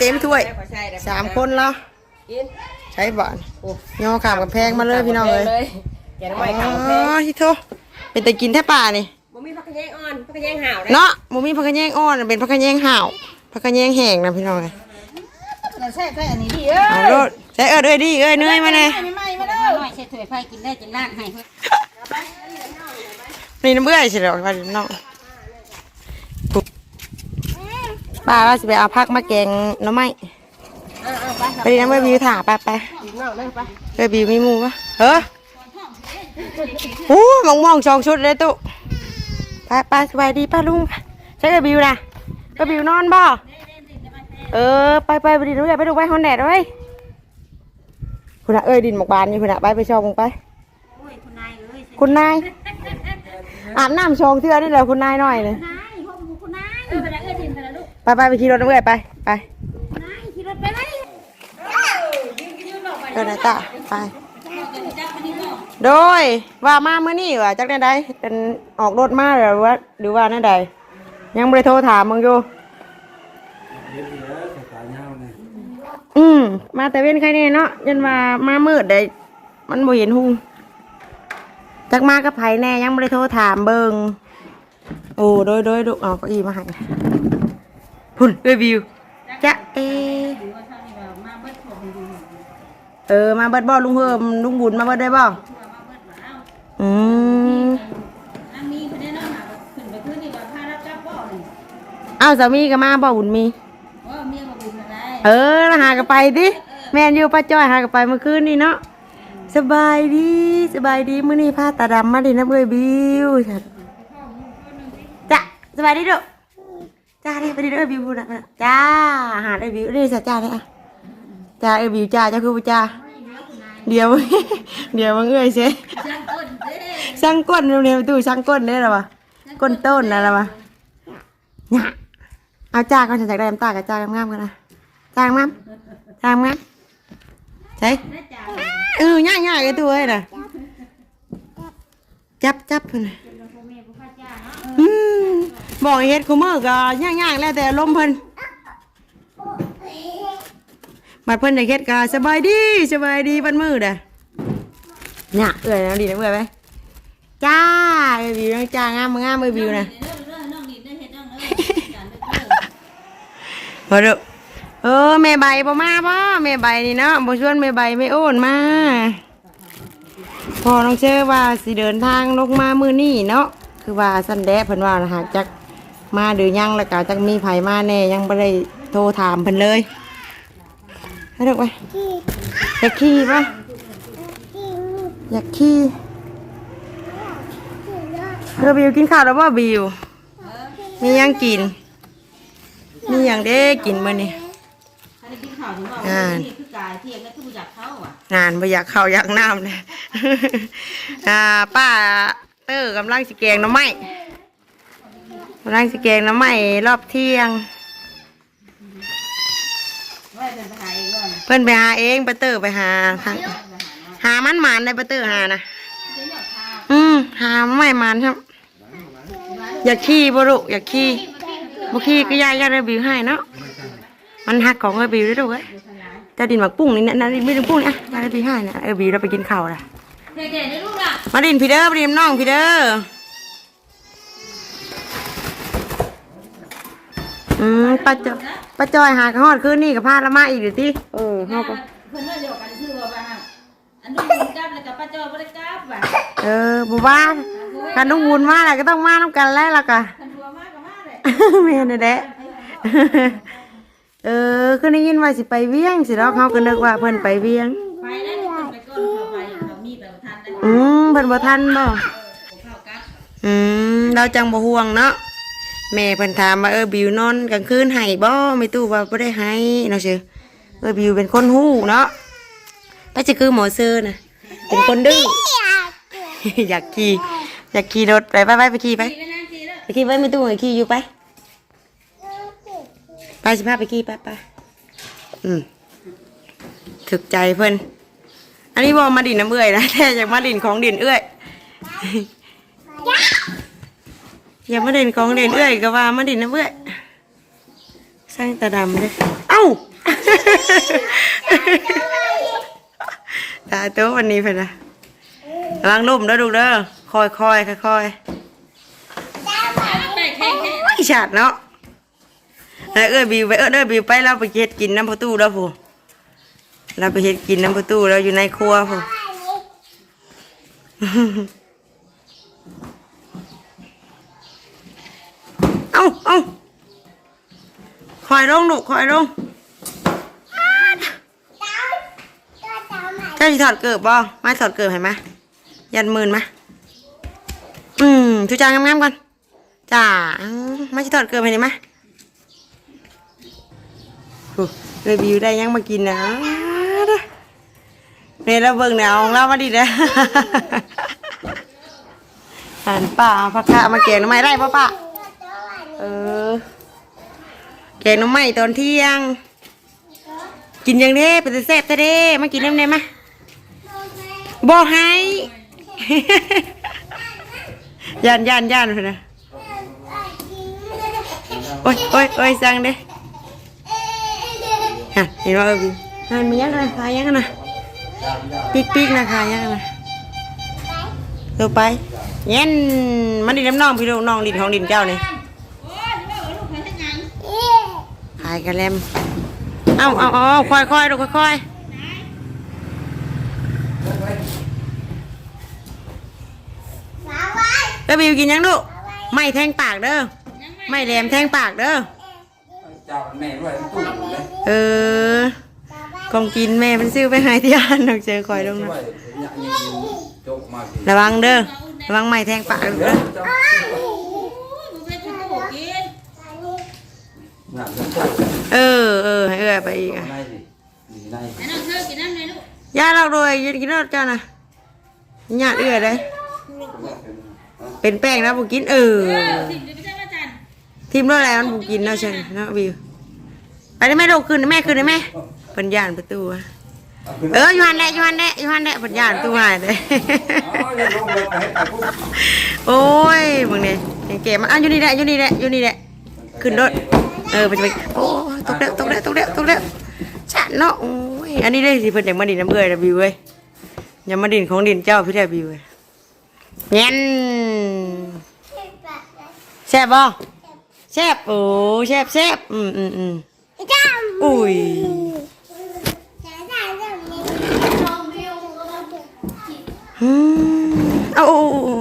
เต็มถ้วยขอใช่ได้สามคนแล้วกินใช้บ้านย่อขามกับแพงมาเลยพี่น้องเลยแกงอ๋ไม้ขาวแพงอที่โทเป็นแต่กินแท่ป่านี่บ่มีผักกระแยงอ่อนผักกระแยงห่าวได้เนาะหมูมีผักกระแยงอ่อนเป็นผักกระแยงห่าวผักกระแยงแห้งนะพี่น้องเลยเราใช่ใช่อันนี้ดิเอ้เอายโลดใช้เอิดเอ้ยดิเอ้ยเหนื่อยมาเลยไม่ไม่มาเด้อหน่อยใช่ถ้วยไฟกินได้จังล่างให้เพิ่นนี่น้ำเบื่อใช่หรอพี่น้อง ป้าว่าจะไปเอาผักมาแกงหน้ำไม้เอาเอาไปไปดีนะเมื่อบิวถ่าไปไปกินนอกนั่งไปเมื่อบิวมีหมูปะเฮ้อโอ้มองมองๆสองชุดเลยตุ๊ไปไปสบายดีป้าลุงใช่กับบิวนะกับบิวนอนบ่เออไปไปไปดีนะไปดูไปฮอนแดดด้วยคุณน่ะเอ้ยดินหมกบานนี่คุณน่ะไปไปชอบมึงไปโอ้ยคุณนายเอ้ยคุณนายอาบน้ำชองเทื่อนี่แหละคุณนายหน่อยเลยนายพ่อหมูคุณนายเออ ไปแล้วเอ้ยดินไปแล้วลูกไปไปไปขี่รถน้ำเอ้ยไปไปนายขี่รถไปเลยเออนะตาไป โดยว่ามาเมื่อนี่ว่าจักได้ใดเป็นออกรถมาหรือว่าหรือว่านั่นใดยังไม่ได้โทรถามมึงอยู่อืมมาแต่เว้นใครเนี่ยเนาะยันว่ามามืดได้มันบ่เห็นหุงจักมากับไผแน่ยังไม่ได้โทรถามเบิงโอ้โดยโดยดูเอาเก็อีมาให้ พุ่นรีวิวจะเอ เออมาเบิดบ่ลุงเฮิมลุงบุญมาเบิดได้บ่อืมอ้าขึ้นไปขึ้นนี่ว่าพารับจับบ่นี่เอ้าสามีก็มาบ่บุญมีว่าเมียมาบุญอะไรเออแล้วหากันไปดิแม่นอยู่ป้าจ้อยหากันไปเมื่อคืนนี่เนาะสบายดีสบายดีมื้อนี้พาตาดำมาดินะเอ้ยบิวจ้ะสบายดีด้อ จ้าดิไปดิเด้อบิวพูดนะจ้าหาได้บิวนี่จ้าจ้าเนี่ยอะจ้าเอ้ยบิวจ้าเจ้าคือบ่จ้าเดี๋ยวเดี๋ยวมึงเอ้ยเซ่จังต้นเด้ช่างก้นเร็วๆตู้ช่างก้นได้หรอวะก้นต้นนะหรอวะเนี่ยเอาจ้าก็จะจากได้น้ำตากับจ้างามๆกันนะจ้างงามจ้างงามใช่นะจ๊ะเออย่าๆกันตัวเอ้ยนะจับจับเพิ่นน่ะ อืมบอกให้เฮ็ดคูมือก็ย่างๆแล้วแต่ลมณ์เพิ่นบัดเพิ่นได้เฮ็ดก็สบายดีสบายดีบัดมือเด้อเนี่ยเอ้ยนะดีนะเอ้ยไหมจ้าเอวิวน้องจ้างามมางามเอวิวนะเด้อเด้อน้องดินได้เฮ็ดน้องเอ้ยจานเด้อพอเด้อเออแม่ใบบ่มาบ่แม่ใบนี่เนาะบ่ชวนแม่ใบไม่โอนมาพอน้องเชื่อว่าสิเดินทางลงมามื้อนี้เนาะ คือว่าสันแดะเพิ่นว่าหากจักมาหรือยังแล้วก็จักมีไผมาแน่ยังบ่ได้โทรถามเพิ่นเลยให้ดอกไปอยากขี่ปะอยากขี่เออบิวกินข้าวแล้วบ่บิวมีหยังกิน มีหยังเด้กินมื้อนี้อันนี้กินข้าวถึงบอกอ่าว่านี่คือกายเที่ยงแล้วคือบ่อยากเข้าอะงานบ่อยากเข้าอยากน้ำเลยอ่าป้าเตอร์กำลังสิแกงน้ำไม้กำลังสิแกงน้ำไม้รอบเที่ยงเป็นไปหาเองก่อนไปหาเองป้าเตอร์ไปหาทางหามันหมานได้ปาเตอร์หานะอืมหาไม่หมานครับ อยากขี่บ่ลูกอยากขี่บ่ขี่ก็ยายยายได้บิวให้เนาะมันหักของเอ้ยบิวได้ด้วยจะดินหมักปุ้งนี่นะนะไม่ถึงปุ้งนี่อะยายได้บิวให้นะเอ้ยบิวเราไปกินข้าวละ เด็กๆนี่ลูกอะมาดินพี่เด้อมาดินน้องพี่เด้ออืมป้าจอยป้าจอยหากระหอดคืนนี่กับพาละมาอีกเดี๋ยวที่เออเฮาก็เพิ่นว่าเดี๋ยวกันซื้อว่าว่าอันนู้นกลับแล้วก็ป้าจอยบ่ได้กลับว่ะเออบุบ้านกันต้องวุนมาแหละก็ต้องมาน้ำกันแล้วล่ะกะคันทัวมากก็มาเลยแม่นแหละเออคือได้ยินว่าสิไปเวียงสิแล้วเขาก็นึกว่าเพิ่นไปเวียง อืมเพิ่นบ่ทันบ่อืมเราจังบ่ห่วงเนาะแม่เพิ่นถามว่าเออบิวนอนกลางคืนให้บ่ไม่ตู้ว่าบ่ได้ให้เนาะเชื่อเออบิวเป็นคนฮู้เนาะไปจะคือหมอซื้อนะเป็นคนดื้ออยากขี่อยากขี่รถไปไปไปไปขี่ไปไปขี่ไปไม่ตู้ให้ขี่อยู่ไปไปสิพาไปขี่ไปไปอืมถึกใจเพิ่นอั นนี้บ่มาดินน้ำเอื้อยนะแต่อยากมาดินของดินเอื้อยอย่ามาด่นของเด่นเอื้อยก็ว่ามาดินนะเพื่อยสร้างตาดำเลยเอ้าตาโตวันนี้เพิ่นนะระวังลุ่มเด้อลูเด้อคอยคอยค่อยคอยไม่ฉาดเนาะเอ้ยเอ้ยบิวไปเอ้ยเอ้ยบิวไปเราไปเฮ็ดกินน้ำประตูแล้วผู้ เราไปเฮ็ดกินน้ำประตูเราอยู่ในครัวผู้เอาเอาคอยลงลูกคอยลงเจ้าสิถอดเกิบบ่มาถอดเกิบเห็นไหมยันหมื่นไหมอืมชูจางงามๆก่อนจ้าอื้อมาสิถอดเกิบเห็นไหม โอ้เลยบิวได้ยังมากินนะเด้อเนี่ยเราเบิ่งแนวของเรามาดิเด้อหันป่าเอาผักกะมาแกงหน้ำไม้ได้ป่ะป่ะเออแกงหน้ำไม้ตอนเที่ยง กินยังเด้เป็นแซ่บแต่เด้มากินน้ำเด้มาบอกให้ย่านย่านย่านเลยนะโอ้ยโอ้ยโอ้ยสั่งเด้ ฮะเห็นว่าเออบิวหันมียังไงขายยังนะปิ๊กปิ๊กนะขายยังนะเดี๋ยวไปเย็นมันดินน้ำน้องพี่ลูกน้องดินของดินเจ้านี่ยนี่ว่าลูกใครทั้งยังขายกันแลมเอาเอาเอาค่อยค่อยๆลูกค่อยค่อยๆเด้อบิวกินยังลูกไม่แทงปากเด้อไม่แหลมแทงปากเด้อ จ้าแม่ด้วยตู้เลยเออ ของกินแม่มันซื้อไปให้ที่ร้านดอกเจอคอยลงช่นะวยเนี่ยยิงโจกมาสิระวังเด้อ ระวังไม่แทงปากลูกเด้อเจ้าโอ้ยมึงเป็นผู้โกกินงานจะช่วยเออเออให้เอื้อไปอีกอะในสิมีในไอ้น้องเธอกินน้ำเลยลูกย่าเราด้วยยืนกินรถเจ้านะญาติเอื้อเลยเป็นแป้งนะบุกินเออ ทีมรถอะไรมันบุกินเนาะเชิญเนาะวิวไปได้ไหมลูกขึ้นได้ไหมขึ้นได้ไหมเปัญญานประตูเออยูฮันแดะยูฮันแดะยูฮันแดะเปัญญานประตูหายเลยโอ้ยมึงเนี่ยเก๋มาอะอยู่นี่แหละอยู่นี่แหละอยู่นี่แหละขึ้นรถเออไปจะไปโอ้ตกแล้วตกแล้วตกแล้วตกแล้วฉันเนาะโอ้ยอันนี้ได้สิเพิ่นอยากมาดินน้ำเอื้อนะบิวเว้ยอย่ามาดินของดินเจ้าพี่ได้บิวเว้ยเงี้ยแซ่บบ่ แซ่บโอ้แซ่บแซ่บอืมอืมอืมอุ้ยอืมเอาโอ้โอ้โอ้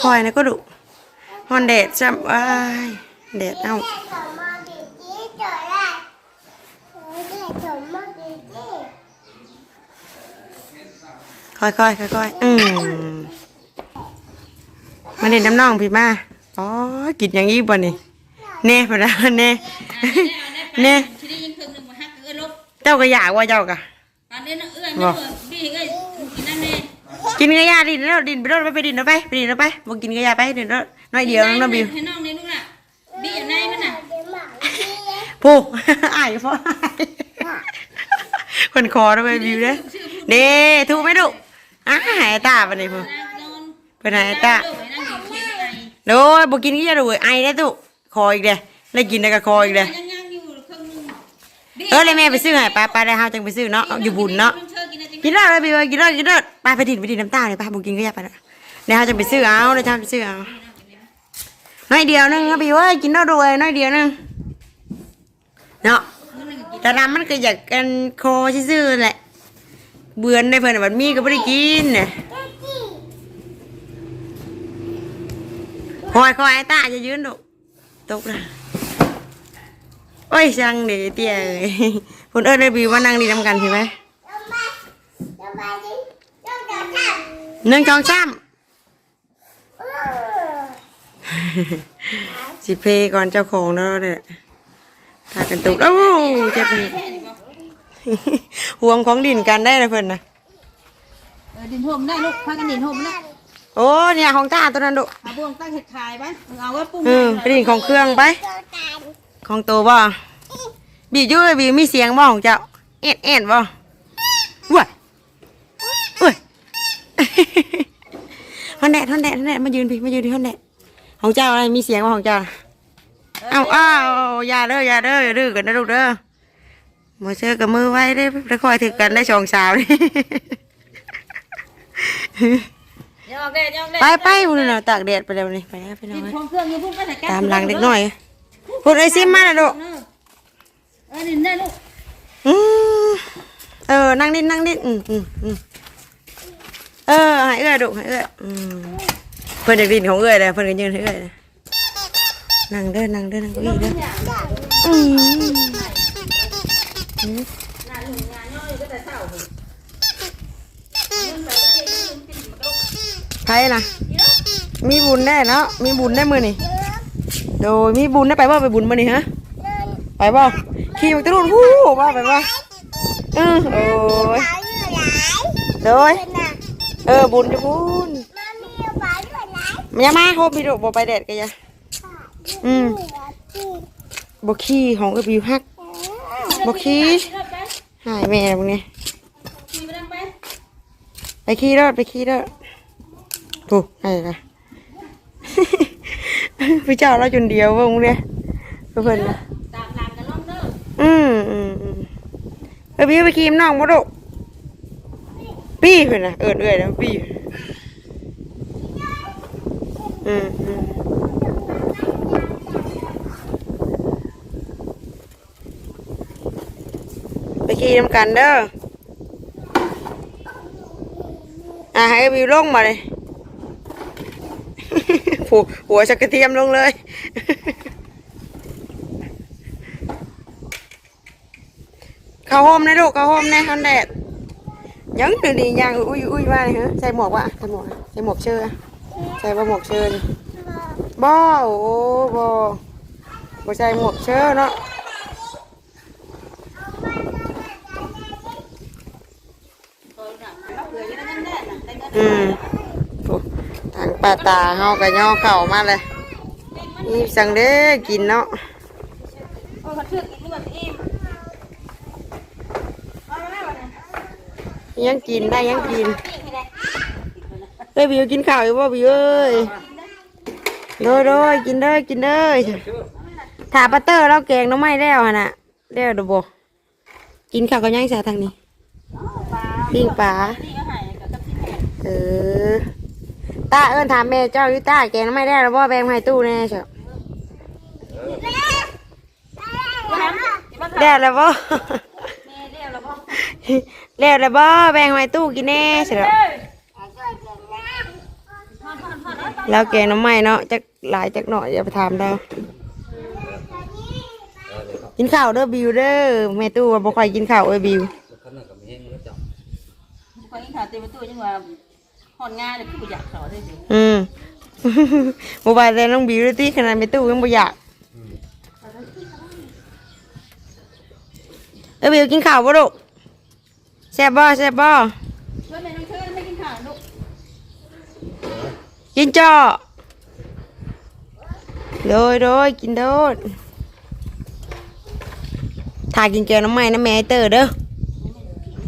คอยนะก็ดุฮอนแดดซ้ำอ้ายแดดเอาค่อยๆค่อยๆอืมมาเล่นน้ำน้องพี่มา อ๋อ กินอย่างนี้ป่ะนี่เน่พอแล้วเน่เน่ทีนี้ยิงเครื่องหนึ่งมาฮักเอ้ยลบเจ้าก็อยากว่าเจ้ากะตอนนี้น้องเอ้ยไม่เปิดพี่เอ้ยกินน้ำเลยกินกระยาดินแล้วดินไปรถไปไปดินเอาไปไปดินเอาไปบอกกินกระยาไปดินรถน้อยเดียวน้องน้องบิวให้น้องในลูกน่ะบี้อยู่ในมันน่ะผู้อายพ่อคนคอทำไมบิวเด้เด้ถูกไหมลูกอะหายตาปะนี่พ่อนอนเป็นหายตา เอ้ยนั่งอยู่เคียงไงโดยบอกกินก็จะดูไอได้ตุคออีกเด้ได้กินได้ก็คออีกเด้ยังยังอยู่เครื่องนึงเออเลยแม่ไปซื้อให้ป้าป้าได้ห้าจังไปซื้อเนาะเอาอยู่บุญเนาะเชิญกินไอติมกินได้เลยพี่กินได้กินได้ไปไปดินไปดินน้ำตาเลยป้าบอกกินก็อยากไปละเดี๋ยวห้าจังไปซื้อเอาเดี๋ยวห้าไปซื้อเอาน้อยเดียวนึงครับพี่เว่ากินได้ด้วยน้อยเดียวนึงเนาะแต่น้ำมันก็อยากกันคอซื่อๆแหละเบือนได้เพิ่นบัดมีก็ไม่ได้กินน่ะ อยคอยไอ้ตาจะยืนดุตกนะโอ้ยช่างเดี๋ยวเตี้ยเลยคุณเอิญได้บิวว่านั่งดีทำกันใช่ไหมหนึ่งสองสามสิเพก่อนเจ้าของแล้วเนี่ยพากันตุกโอ้เจ็บนี่ห่วงของดินกันได้เลยเพิ่อนนะดินโฮมได้ลูกพากันดินโฮมได้ โอ้เนี่ยของตาตัวนั้นดุเอาบ่วงตั้งเห็ดขายไปเอาไว้ปรุงเออไปดินของเครื่องไป ของตัวบ่บีบอยุ่ยบีบมีเสียงบ่ของเจ้าเอ็ดเอ็ดบ่ว้ายเว้ยฮอนแดดฮอนแดดฮอนแดดมายืนพี่มายืนที่ฮอนแดดของเจ้าอะไรมีเสียงบ่ของเจ้าเอาอ้าวอย่าเด้ออย่าเด้ออย่าดื้อกันนะลูกเด้อมาเจอกับมือไว้ได้ได้คอยถือกันได้สองสาวนี่ ยอกเลยยอกเลยไปไปพุ่นน่ะตากแดดไปแล้วนี่ไปแล้วไปน้กินอยของเครื่องอยู่พุ่งไปใส่แก้วตามหลังเด็กน้อยพุ่นไอซิมมาแล้วลูกเออดินได้ลูกอืมเออนั่งนิดนั่งนิดอืมอืมอืมเออให้เอื้อยดุให้เอื้อยอืมเพิ่นอยากดินของเอื้อยเลยเพิ่นก็ยืนให้เอื้อยเลยนั่งเด้อนั่งเด้อนั่งเก้าอี้เด้ออืม งานหนึ่งงานย่อยก็แต่เช้าเลย ไผล่ะมีบุญได้เนาะมีบุญได้มือนี่โดยมีบุญได้ไปบ่ไปบุญมือนี่ฮะไปบ่ขี่มักตะลุนฮู้บ่ไปบ่เออโอ้ยโดยเออบุญจะบุญย่ามาโฮมพี่ดุบ่ไปแดดกันยะอืมบ่ขี้ของก็บิวฮักบ่ขี้หายแม่พวกนี้ขี่ไปดังไปไปขี้รถ ปขี้รถถูกไอ้ละพี่เจ้าเราจนเดียววงเนี่ยเพื่อนนะตามหลังกันล่องเด้ออืมอืมอืมเออพี่ไปขี้น้องบ่ดุปี้เพื่อนนะเอิญเอิญนะปี้อืมอืมไปขี้น้ำกันเด้ออะให้วิวลงมาเลย หัวหัวชักกระเทียมลงเลย เข้าห้มนะลูกเข้าห้มนะฮอนแดดยังดูดียังอุ้ยอุ้ยมาเลยฮะใส่หมวกวะใส่หมวกใส่หมวกเชื่อใส่บ่หมวกเชื่อบ่โอ้บ่บ่ใส่หมวกเชื่อเนาะ ตัวหนักมะเขือยังนั่นแน่น่ะได้เงิน อืมโอ้ทาตาเฮาก็ย่อเข่ามาเลยนี่สั่งเด้กินเนาะยังกินได้ยังกินเอ้ยบิวกินข้าวอยู่บ่บิวเอ้ยโดยโดยกินเด้อกินเด้อถาปัตเตอร์เราแกงน้ำไม้แล้วน่ะแล้วดอบ่กินข้าวก็ยังใส่ทางนี้ปิ้งปลาเออ ตาเอิ้นถามแม่เจ้าอยู่ตาแกงหน้ำไม้แล้วแล้วบ่แบ่งให้ตู้แน่เจ้าแม่แล้วแล้วบ่เรียกแล้วบ่แล้วแล้วบ่แบ่งให้ตู้กินแน่เสียแล้วแกงหน้ำไม้เนาะจักหลายจักหน่อยอย่าไปถามเรากินข้าวเด้อบิวเด้อแม่ตู้ว่าบ่ค่อยกินข้าวเอ้ยบิวขนาดกับเฮงแล้วจับคนนี้ขาเต็มประตูยังว่า หอนงานเลยคืออยากสอนได้สิอืมบ่บายแต่น้องบิวเลยติขนาดแม่ตู้ยังบ่อยากเอ้ยบิวกินข้าวบ่ลูกแซ่บบ่แซ่บบ่เพื่อนในน้องเชิญไม่กินข้าวลูกกินจ้อโดยโดยกินโดดถ้ากินแกงน้ำไม้น้ำแม่เตอเด้อ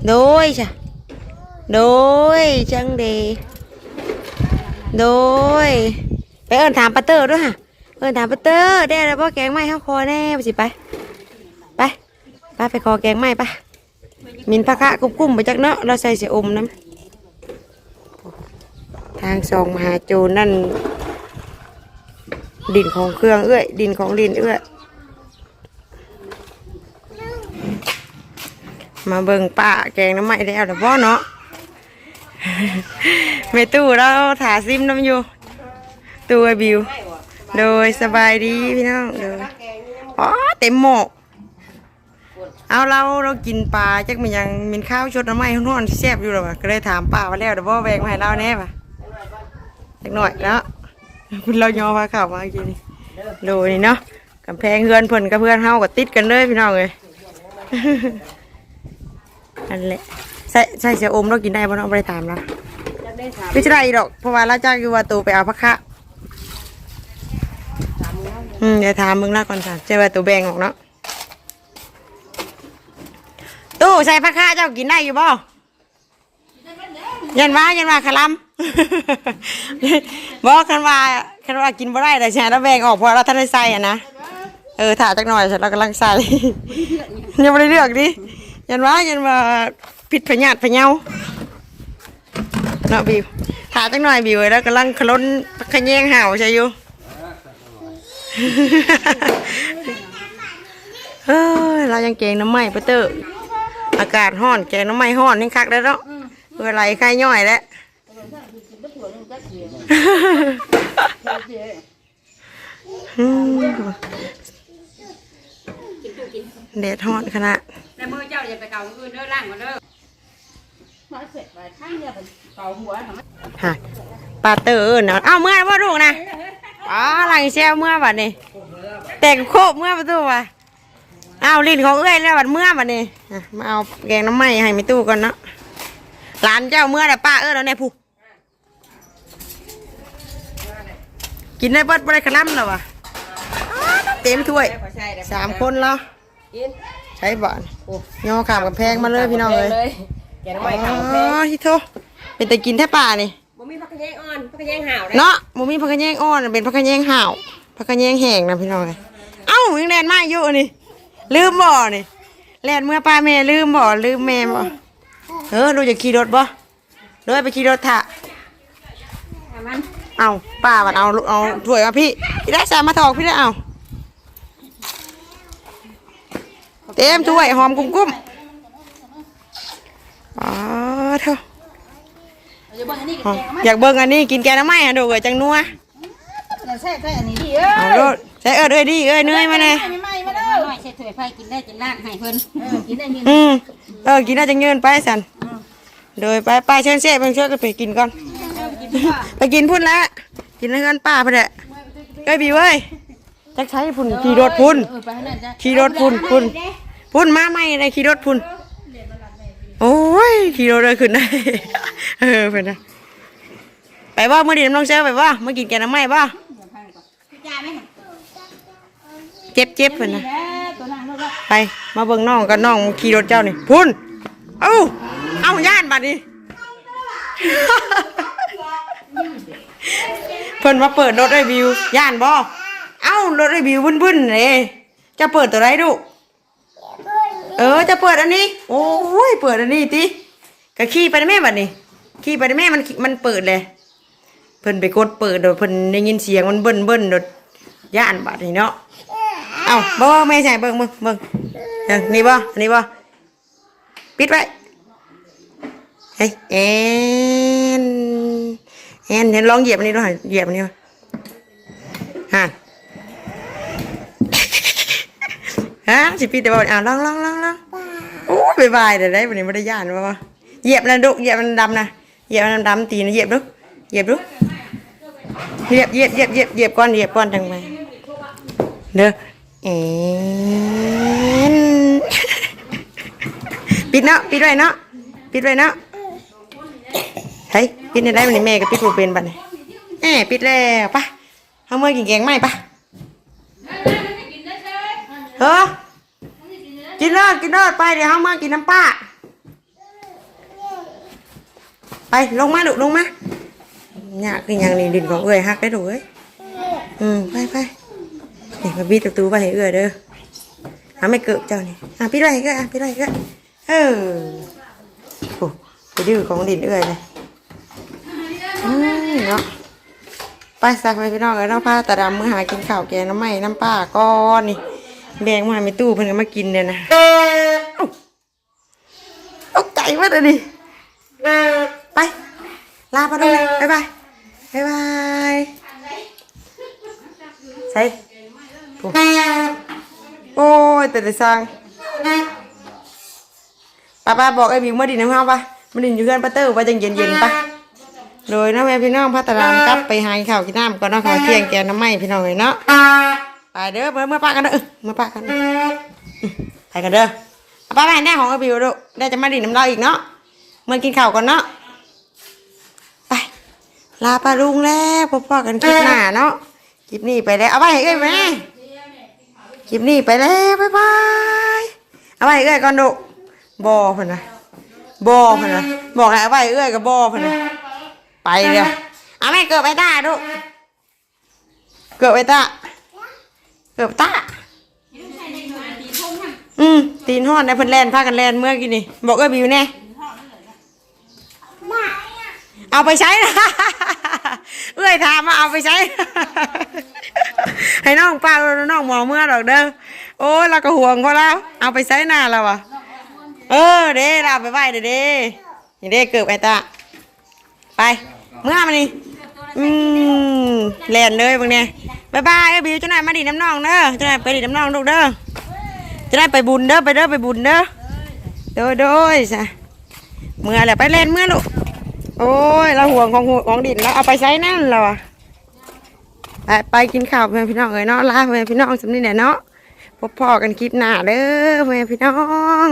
โดยจ้ะ โดยจังเดโดย ไปเอิ้นถามปาเตอร์ด้วยค่ะ เอิ้นถามปาเตอร์ได้แล้วบ่อแกงไม้ข้าวคอแน่ไปสิไป ไปไปไปคอแกงไม้ไปมินพะคะกุ้มกุ้มๆไปจักเนาะเราใส่เสียอมน้ำทางสองมหาโจนั่น ดินของเครื่องเอื้อย ดินของดินเอื้อยมาเบิ่งป้าแกงน้ำไม้ได้เอาแต่บ่เนาะ เมตู้เราถาซิมน้ำอยู่ตัวบิว โดยสบายดีพี่น้องโดยอ๋อเต็มหมอกเอาเราเรากินปลาจักมันยังมีข้าวชดน้ำไม้ห้องนๆที่แซ่บอยู่หรอวะก็เลยถามป้าว่าแล้วเดี๋ยวบ่แบ่งมาให้เราแน่ปะจักหน่อยเนาะเรายอพาข่าวมากินนี่ดูนี่เนาะกำแพงเฮือนเพิ่อนกับเพื่อนเฮาก็ติดกันเลยพี่น้องเลยอันแหละ ใส่ใส่เสียอมเรากินได้บ่เนาะบ่ได้ถามเราจะได้สามไม่ใช่ได้ดอกเพราะว่าเราจ้างอยู่ว่าตูไปเอาพักคะอืมเดี๋ยวถามมึงละก่อนค่ะเจ้าว่าตูแบ่งออกเนาะตู้ใส่พักคะเจ้ากินได้อยู่บ่ยันว่ายันว่าคลำบอกคันว่าคันว่ากินบ่ได้แต่ใช่เราแบ่งออกเพราะเราท่านได้ใส่อะนะเออถ่าจักหน่อยฉันเรากำลังใส่ ยังไม่ได้เลือกดิยันว่ายันว่า ผิดพญาติพะเยาเนาะบิวถ่าจักหน่อยบิวแล้วกำลังขล้นขะแยงเห่าใช่อยู่เฮ้ยเรายังเกงน้ำไหม้ปะเตอร์อากาศห้อนแกงน้ำไหม้ห้อนนี่คักแล้วเนาะเวลาไข้ย่อยแล้วอืมแดดฮ้อนขนาดในมือเจ้าอย่าไปเกาอื่นเด้อล่างมาเด้อ ฮะปาเตอร์เอิ้นเนาะเอาเมื่อว่าลูกนะอ๋อหลังแซวเมื่อบัดนี้แต่งโคบเมื่อประตูว่ะเอาลิ้นของเอ้ยแล้วบัดเมื่อบัดนี้อะมาเอาแกงน้ำไหม้ให้ไม่ตู้ก่อนเนาะหลานเจ้าเมื่อแต่ป้าเอิ้นแล้วเนี่ยผู้กินได้เบิดบ่ได้ขะล่ำแล้ววะอ้าวเต็มถ้วยขอใช่เด้อสามคนแล้วกินใช้บ้านย่อขามกับแพงมาเลยพี่น้องเลย แกน้ำไม่ขาวแพอ๋อที่โทเป็นแต่กินแท้ป่านี่ บ่มีผักกระแยงอ่อนผักกระแยงห่าวได้เนาะหมูมีผักกะแยงอ่อนเป็นผักกะแยงห่าวผักกะแยงแห้งนะพี่น้องเลยเอ้ายังแลนมาอยู่นี่ ลืมบ่นี่แลนเมื่อป้าแม่ลืมบ่ลืมแม่บ่เออดูจะขี่รถบ่เลยไปขี่รถถ่ะมันเอาป้ามันเอาเอาถ้วยมาพี่พี่ได้สามมาถอกพี่ได้เอาเต็มถ้วยหอมกุ้มกุ้ม อ๋อเท่าเดี๋ยวบอกอันนี้อ๋อแกงมาอยากเบิ่งอันนี้กินแกงน้ำไหม้อะดูเอ้ยจังนัวเราใส่ใส่อันนี้ดิเอ้เอายโลดใส่เอิดเอ้ยดิเอ้ยเหนื่อยมาแน่ไม่ไม่มาเด้อหน่อยใส่ถ้วยไฟกินได้กินล่างให้เพิ่นเออกินได้กินอืมเออกินน่าจะเงินไปสันโดยไปไปเชิญเซ่เพิ่งเชิญกันไปกินก่อนกินข้าวไปกินพุ่นแล้วกินในเงินป้าไปเด้อเอ้ยบีเว้ยจักใช้พุ่นขี่รถพุ่นเออไปให้นั่นจ้ะขี่รถพุ่นพุ่นพุ่นมาไม่ได้ขี่รถพุ่น โอ้ยขี่รถเลยขึ้นได้ เออเป็นนะไปบ่เมื่อดีน้ำน้องเซลไปบ่มากินแกงน้ำไหม้บ่าเจ็บเจ็บเพิ่นนนะไปมาเบิ่งน้องกับน้องขี่รถเจ้านี่พุ่นเอ้าเอ้าย่านบัดนี้เพิ่นมาเปิดรถไอวิวย่านบ่เอ้ารถไอวิวบึ้นๆเลยจะเปิดตัวไรดู เออจะเปิดอันนี้ โอ้ยเปิดอันนี้ติก็ขี่ไปด้แม่บัดนี้ขี่ไปด้แม่มันมันเปิดเลยเพิ่นไปกดเปิดโดยเพิ่นได้ยินเสียงมันเบิ้นเบิ้นโดยย่านบัดนี้เนาะเอ้าบ่บ่แม่ใช่เบิ่งเบิ่งเบิ่งนี่บ่อันนี้บ่ปิดไว้เฮ้ยแอนแอนเห็นลองเหยียบอันนี้ดูหันเหยียบอันนี้มาฮะ ฮะสิปิดแต่บ่อ่าลองลองลองลองโอ้ยบายบายเดี๋ยวได้วันนี้ไม่ได้ย่านบ่บ่เหยียบนะดุเหยียบมันดำนะเหยียบมันดำตีนะเหยียบดูเหยียบดูเหยียบเหยียบเหยียบเหยียบเหยียบก่อนเหยียบก่อนจังไปเด้อเอ็นปิดเนาะปิดไว้เนาะปิดไว้เนาะเฮ้ยปิดในได้มันนี่แม่ก็ปิดบ่เป็นบัดนี้แหมปิดแล้วปะเอามื่อกินแกงไหมปะเออ กินเลิศกินเลิศไปเดี๋ยวเอามากินน้ำป้า ไปลงมาดุลงมาเนี่ยคืออย่างนี้ดินของเอ้ยฮักได้ดุเอ้ยอืมไปไปนี่มาบิดประตูไปให้เอื้อเด้อหาไม่เกิดเจ้านี่อะปิดไว้ให้เอื้ออะปิดไว้ให้เออเออโอ้ไปดื้อของดินเอื้อยเลยอืมเนาะไปสักไปพี่น้องเอ้ยเนาะพาตาดำมือหากินข้าวแกงน้ำไหม้น้ำปลาก้อนนี่ แดงมาไม่ตู้เพิ่นก็มากินเนี่ยนะเอ้าตกใจมากเลยดิไป ลาไปเลยบ๊ายบายบ๊ายบายใช่โอ้โอ้ยแต่ได้สร้างป้าป้าบอกไอ้บิวมาดินน้ำข้าวปะมาดินอยู่เพื่อนป้าเตอร์ว่าจังเย็นเย็นๆปะโดยน้องแม่พี่น้องพัตรามกลับไปหาข้าวกินน้ำก่อนเนาะขอเที่ยงแกงน้ำไหม้พี่น้องเลยเนาะ ไปเด้อเมื่อเมื่อป้ากันเด้อเมื่อป้ากันไปกันเด้อเอาป้าไปแน่ของไอ้บิวดูได้จะมาดินน้ำเราอีกเนาะเมื่อกินข้าวก่อนเนาะไปลาปลาลุงแล้วพบกันคลิปหน้าเนาะคลิปนี้ไปแล้วเอาไปเอ้ยแม่คลิปนี้ไปแล้วบ๊ายบายเอาไปเอ้ยก่อนดุบอเพิ่นนะบอเพิ่นนะบอกให้เอาไปเอ้ยกับบอเพิ่นนะไปเดี๋ยเอาแม่เกิดไปตาดุเกิดไปตา เกิดตาอืมตีนห้อนได้เพิ่นแล่นพากันแล่นเมื่อกี้นี่ บอกเอ้ยบิวแน่เอาไปใช้นะเอ้ยถามมาเอาไปใช้ ให้น้องป้าน้องหมอเมื่อดอกเด้อโอ้ยเราก็ห่วงเขาแล้วเอาไปใช้หน้าเราอะเออเด้เราเอาไปไหว้เด้อเด้นี่เด้เกิดไอ้ตาไปเมื่อมานี่อืมแล่นเลยบางเนี่ย บายบายบิวเจ้านายมาดีน้ำน้องเด้อเจ้านายไปดีน้ำน้องลูกเด้อจะได้ไปบุญเด้อไปเด้อไปบุญเด้อโดยโดยซะเมื่อแหละไปเล่นเมื่อลูกโอ้ยเราห่วงของห่วของดินแล้วเอาไปใช้นั่นเราอะไปไปกินข้าวเพื่อนพี่น้องเอ้ยเนาะลาเพื่อนพี่น้องสำนีแหละเนาะพบพ่อกันคลิปหน้าเด้อเพื่พี่น้อง